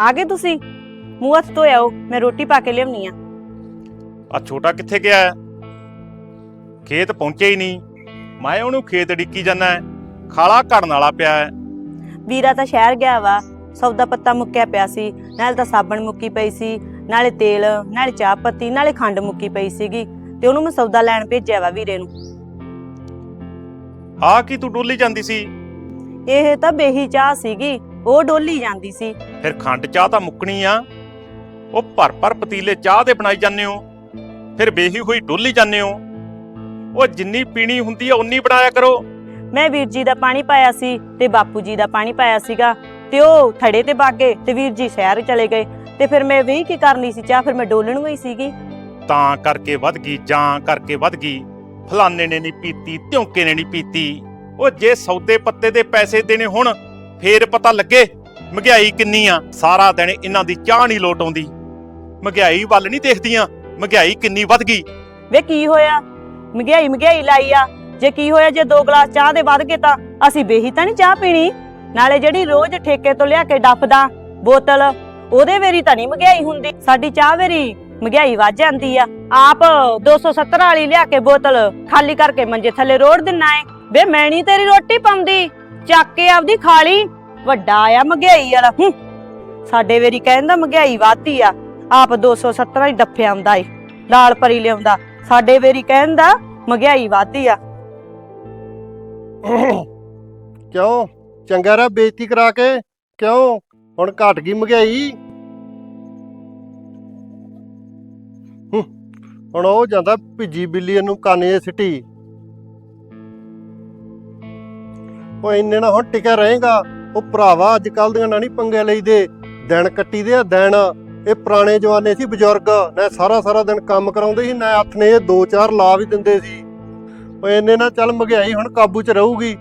ਆ ਗਏ ਤੁਸੀਂ? ਮੂੰਹ ਹੱਥ ਧੋਇਆ ਆਓ ਮੈਂ ਰੋਟੀ ਪਾ ਕੇ ਲਿਆਉਣੀ ਆ। ਆ ਛੋਟਾ ਕਿੱਥੇ ਗਿਆ ਹੈ? ਖੇਤ ਪਹੁੰਚੇ ਹੀ ਨਹੀਂ। ਮੈਂ ਉਹਨੂੰ ਖੇਤ ਡਿੱਕੀ ਜਾਣਾ ਖਾਲਾ ਘੜਨ ਵਾਲਾ ਪਿਆ ਹੈ। ਵੀਰਾ ਤਾਂ ਸ਼ਹਿਰ ਗਿਆ ਵਾ। ਸੌਦਾ ਪੱਤਾ ਮੁੱਕਿਆ ਪਿਆ ਸੀ। ਨਾਲੇ ਤਾਂ ਸਾਬਣ ਮੁੱਕੀ ਪਈ ਸੀ। ਨਾਲੇ ਤੇਲ ਨਾਲੇ ਚਾਹ ਪੱਤੀ ਨਾਲੇ ਖੰਡ ਮੁੱਕੀ ਪਈ ਸੀਗੀ। ਤੇ ਉਹਨੂੰ ਮੈਂ ਸੌਦਾ ਲੈਣ ਭੇਜਿਆ ਵਾ ਵੀਰੇ ਨੂੰ। ਆ ਕੀ ਤੂੰ ਡੋਲੀ ਜਾਂਦੀ ਸੀ? ਇਹ ਤਾਂ ਬੇਹੀ ਚਾਹ ਸੀਗੀ। ਉਹ ਡੋਲੀ ਜਾਂਦੀ ਸੀ। ਫਿਰ ਖੰਡ ਚਾਹ ਤਾਂ ਮੁੱਕਣੀ ਆ। ਉਹ ਭਰ ਭਰ ਪਤੀਲੇ ਚਾਹ ਦੇ ਬਣਾਈ ਜਾਂਦੇ ਹੋ। ਫਿਰ ਬੇਹੀ ਹੋਈ ਡੋਲੀ ਜਾਂਦੇ ਹੋ। ਉਹ ਜਿੰਨੀ ਪੀਣੀ ਹੁੰਦੀ ਆ ਉਨੀ ਬਣਾਇਆ ਕਰੋ। ਮੈਂ ਵੀਰ ਜੀ ਦਾ ਪਾਣੀ ਪਾਇਆ ਸੀ ਤੇ ਬਾਪੂ ਜੀ ਦਾ ਪਾਣੀ ਪਾਇਆ ਸੀਗਾ। ਤੇ ਉਹ ਥੜੇ ਤੇ ਬਾਗੇ ਤੇ ਵੀਰ ਜੀ ਸ਼ਹਿਰ ਚਲੇ ਗਏ। ਤੇ ਫਿਰ ਮੈਂ ਵੀ ਕੀ ਕਰਨੀ ਸੀ ਚਾਹ ਫਿਰ ਮੈਂ ਡੋਲਣ ਹੋਈ ਸੀਗੀ। ਤਾਂ ਕਰਕੇ ਵੱਧ ਗਈ ਜਾਂ ਕਰਕੇ ਵੱਧ ਗਈ। ਫਲਾਣੇ ਨੇ ਨਹੀਂ ਪੀਤੀ ਧਿਉਂਕੇ ਨੇ ਨਹੀਂ ਪੀਤੀ। ਉਹ ਜੇ ਸੌਦੇ ਪੱਤੇ ਦੇ ਪੈਸੇ ਦੇਣੇ ਹੁਣ ਫੇਰ ਪਤਾ ਲੱਗੇ ਮਹਿੰਗਾਈ ਕਿੰਨੀ ਆ, ਸਾਰਾ ਦਿਨ ਇਹਨਾਂ ਦੀ ਚਾਹ ਨਹੀਂ ਲੋਟ ਆਉਂਦੀ। ਮਹਿੰਗਾਈ ਵੱਲ ਨਹੀਂ ਦੇਖਦੀਆਂ, ਮਹਿੰਗਾਈ ਕਿੰਨੀ ਵੱਧ ਗਈ। ਵੇ ਕੀ ਹੋਇਆ? ਮਹਿੰਗਾਈ ਮਹਿੰਗਾਈ ਲਾਈ ਆ। ਜੇ ਕੀ ਹੋਇਆ, ਜੇ ਦੋ ਗਲਾਸ ਚਾਹ ਦੇ ਵੱਧ ਗਏ ਤਾਂ ਅਸੀਂ ਬੇਹੀ ਤਾਂ ਨਹੀਂ ਚਾਹ ਪੀਣੀ। ਨਾਲੇ ਜਿਹੜੀ ਰੋਜ਼ ਠੇਕੇ ਤੋਂ ਲਿਆ ਕੇ ਡੱਫਦਾ ਬੋਤਲ, ਉਹਦੇ ਵੇਰੀ ਤਾਂ ਨਹੀਂ ਮਹਿੰਗਾਈ ਹੁੰਦੀ। ਸਾਡੀ ਚਾਹ ਵੇਰੀ ਮਹਿੰਗਾਈ ਵੱਧ ਜਾਂਦੀ ਆ। ਆਪ 270 ਵਾਲੀ ਲਿਆ ਕੇ ਬੋਤਲ ਖਾਲੀ ਕਰਕੇ ਮੰਜੇ ਥੱਲੇ ਰੋੜ ਦਿੰਨਾ ਏ। ਵੇ ਮੈਂ ਨਹੀਂ ਤੇਰੀ ਰੋਟੀ ਪਾਉਂਦੀ। ਚੱਕ ਕੇ ਆਪਦੀ ਖਾ ਵੱਡਾ ਆ, ਮਹਿੰਗਾਈ ਵਾਲਾ। ਹੂੰ। ਸਾਡੇ ਵੇਰੀ ਕਹਿੰਦਾ ਮਹਿੰਗਾਈ ਵੱਧਦੀ ਆ। ਆਪ 270 ਹੀ ਡੱਫਿਆ ਆਉਂਦਾ ਏ। ਦਾਲ ਪਰੀ ਲਿਆਉਂਦਾ। ਸਾਡੇ ਵੇਰੀ ਕਹਿੰਦਾ ਮਹਿੰਗਾਈ ਵੱਧਦੀ ਆ। ਕਿਉਂ? ਚੰਗਾ ਰਾ ਬੇਇੱਜ਼ਤੀ ਕਰਾ ਕੇ। ਕਿਉਂ? ਹੁਣ ਘਟ ਗਈ ਮਹਿੰਗਾਈ। ਹੁਣ ਉਹ ਜਾਂਦਾ ਭਿੱਜੀ ਬਿੱਲੀ ਨੂੰ ਕੰਨ ਸਿੱਟੀ। ਉਹ ਇੰਨੇ ਨਾ ਹੁਣ ਟਿਕਿਆ ਰਹੇਗਾ। ਉਹ ਭਰਾਵਾ ਅੱਜ ਕੱਲ ਦੀਆਂ ਨਾ ਨਹੀਂ ਪੰਗੇ ਲਈਦੇ। ਦਿਨ ਕੱਟੀ ਦੇ ਆ, ਦਿਨ। ਇਹ ਪੁਰਾਣੇ ਜਵਾਨੇ ਸੀ ਬਜ਼ੁਰਗ। ਨਾ ਸਾਰਾ ਸਾਰਾ ਦਿਨ ਕੰਮ ਕਰਾਉਂਦੇ ਸੀ, ਨਾ ਹੱਥ ਨੇ ਇਹ ਦੋ ਚਾਰ ਲਾ ਵੀ ਦਿੰਦੇ ਸੀ। ਉਹ ਇੰਨੇ ਨਾ ਚੱਲ ਮਹਿੰਗਾਈ ਹੁਣ ਕਾਬੂ 'ਚ ਰਹੂਗੀ।